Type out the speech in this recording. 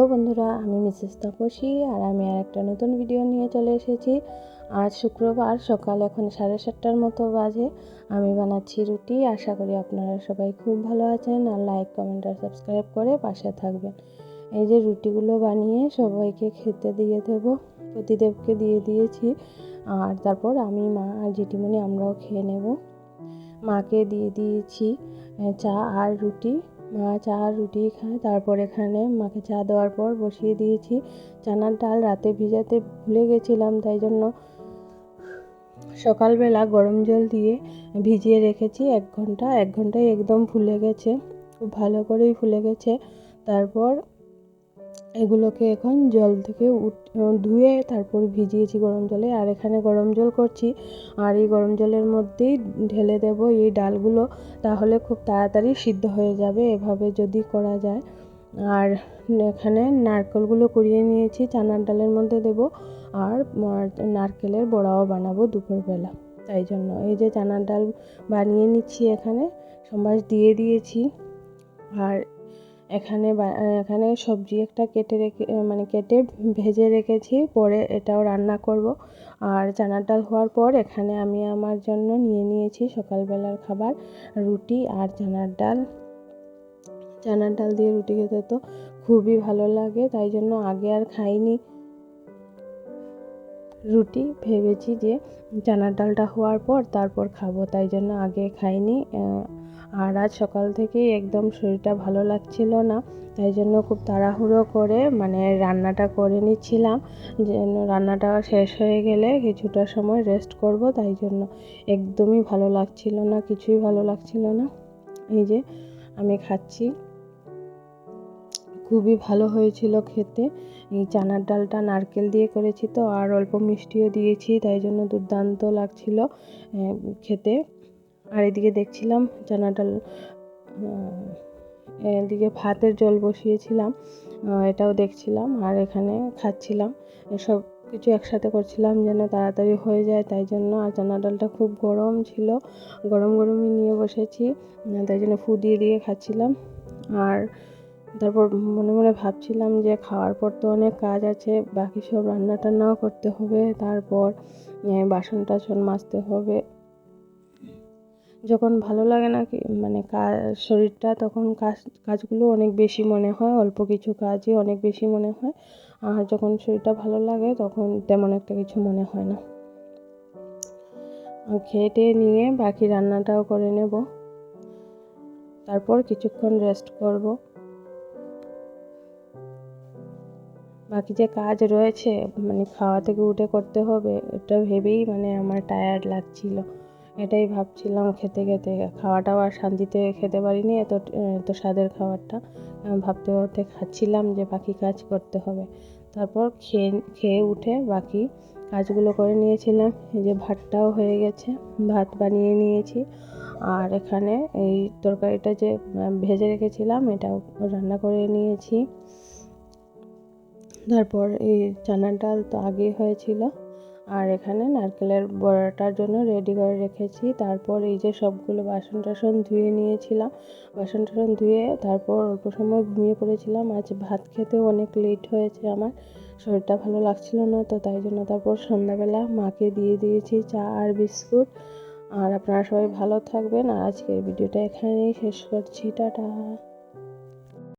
Hello বন্ধুরা, আমি Mrs Tapasi আর আমি আর একটা নতুন ভিডিও নিয়ে চলে এসেছি। আজ শুক্রবার, সকাল এখন সাড়ে সাতটার মতো বাজে। আমি বানাচ্ছি রুটি, আশা করি আপনারা সবাই খুব ভালো আছেন আর লাইক কমেন্ট আর সাবস্ক্রাইব করে পাশে থাকবেন। এই যে রুটিগুলো বানিয়ে সবাইকে খেতে দিয়ে দেব, প্রতিদেবকে দিয়ে দিয়েছি। আর তারপর আমি মা আর জেঠিমণি আমরাও খেয়ে নেব। মাকে দিয়ে দিয়েছি চা আর রুটি। মা চা, রুটি খায়। তারপর এখানে মাকে চা দেওয়ার পর বসিয়ে দিয়েছি। চানার ডাল রাতে ভিজাতে ভুলে গেছিলাম, তাই জন্য সকালবেলা গরম জল দিয়ে ভিজিয়ে রেখেছি এক ঘণ্টা। এক ঘন্টায় একদম ফুলে গেছে, খুব ভালো করেই ফুলে গেছে। তারপর এগুলোকে এখন জল থেকে ধুয়ে তারপর ভিজিয়েছি গরম জলে। আর এখানে গরম জল করছি। আর এই গরম জলের মধ্যেই ঢেলে দেব এই ডালগুলো। তাহলে খুব তাড়াতাড়ি সিদ্ধ হয়ে যাবে, এভাবে যদি করা যায়। আর এখানে নারকেলগুলো কুড়িয়ে নিয়েছি, চানার ডালের মধ্যে দেব। আর নারকেলের বড়াও বানাবো দুপুরবেলা। তাই জন্য এই যে চানার ডাল বানিয়ে নিচ্ছি এখানে, সম্বাস দিয়ে দিয়েছি। আর এখানে এখানে সবজি একটা কেটে রেখে মানে কেটে ভেজে রেখেছি, পরে এটাও রান্না করব। আর চানার ডাল হওয়ার পর এখানে আমি আমার জন্য নিয়ে নিয়েছি সকালবেলার খাবার, রুটি আর চানার ডাল। চানার ডাল দিয়ে রুটি খেতে তো খুবই ভালো লাগে, তাই জন্য আগে আর খাইনি। রুটি ভেবেছি যে চানার ডালটা হওয়ার পর তারপর খাব, তাই জন্য আগে খাইনি আর আজ সকাল থেকেই একদম শরীরটা ভালো লাগছিল না, তাই জন্য খুব তাড়াহুড়ো করে মানে রান্নাটা করে নিচ্ছিলাম। যেন রান্নাটা শেষ হয়ে গেলে কিছুটা সময় রেস্ট করব, তাই জন্য একদমই ভালো লাগছিল না, কিছুই ভালো লাগছিল না। এই যে আমি খাচ্ছি। খুবই ভালো হয়েছিল খেতে। এই চানার ডালটা নারকেল দিয়ে করেছি তো, আর অল্প মিষ্টিও দিয়েছি, তাই জন্য দুর্দান্ত লাগছিল খেতে। আর এদিকে দেখছিলাম চানা ডাল এদিকে ভাতের জল বসিয়েছিলাম এটাও দেখছিলাম আর এখানে খাচ্ছিলাম। এসব কিছু একসাথে করছিলাম যেন তাড়াতাড়ি হয়ে যায়, তাই জন্য আর চানা ডালটা খুব গরম ছিল, গরম গরমই নিয়ে বসেছি, তাই জন্য ফু দিয়ে দিয়ে খাচ্ছিলাম। আর তারপর মনে মনে ভাবছিলাম যে খাওয়ার পর তো অনেক কাজ আছে, বাকি সব রান্না টান্নাও করতে হবে, তারপর বাসন টাসন মাজতে হবে। যখন ভালো লাগে না মানে শরীরটা তখন কাজ, কাজগুলো অনেক বেশি মনে হয়, অল্প কিছু কাজই অনেক বেশি মনে হয়। আর যখন শরীরটা ভালো লাগে তখন তেমন একটা কিছু মনে হয় না। খেয়ে নিয়ে বাকি রান্নাটাও করে নেব। তারপর কিছুক্ষণ রেস্ট করব। বাকি যে কাজ রয়েছে মানে খাওয়া থেকে উঠে করতে হবে, এটা ভেবেই মানে আমার টায়ার্ড লাগছিল। এটাই ভাবছিলাম খেতে খেতে। খাওয়াটাও আর শান্তিতে খেতে পারিনি, এত এত স্বাদের খাবারটা। ভাবতে ভাবতে খাচ্ছিলাম যে বাকি কাজ করতে হবে। তারপর খেয়ে খেয়ে উঠে বাকি কাজগুলো করে নিয়েছিলাম। এই যে ভাতটাও হয়ে গেছে, ভাত বানিয়ে নিয়েছি। আর এখানে এই তরকারিটা যে ভেজে রেখেছিলাম, এটাও রান্না করে নিয়েছি। তারপর এই চানার ডাল তো আগেই হয়েছিল। আর এখানে নারকেলের বড়াটার জন্য রেডি করে রেখেছি। তারপর এই যে সবগুলো বাসন টাসন ধুয়ে নিয়েছিলাম। বাসন টাসন ধুয়ে তারপর অল্প সময় ঘুমিয়ে পড়েছিলাম। আজ ভাত খেতেও অনেক লেট হয়েছে আমার। শরীরটা ভালো লাগছিল না, তো তাই জন্য তারপর সন্ধ্যাবেলা মাকে দিয়ে দিয়েছি চা আর বিস্কুট। আর আপনারা সবাই ভালো থাকবেন। আর আজকের ভিডিওটা এখানেই শেষ করছি। টাটা।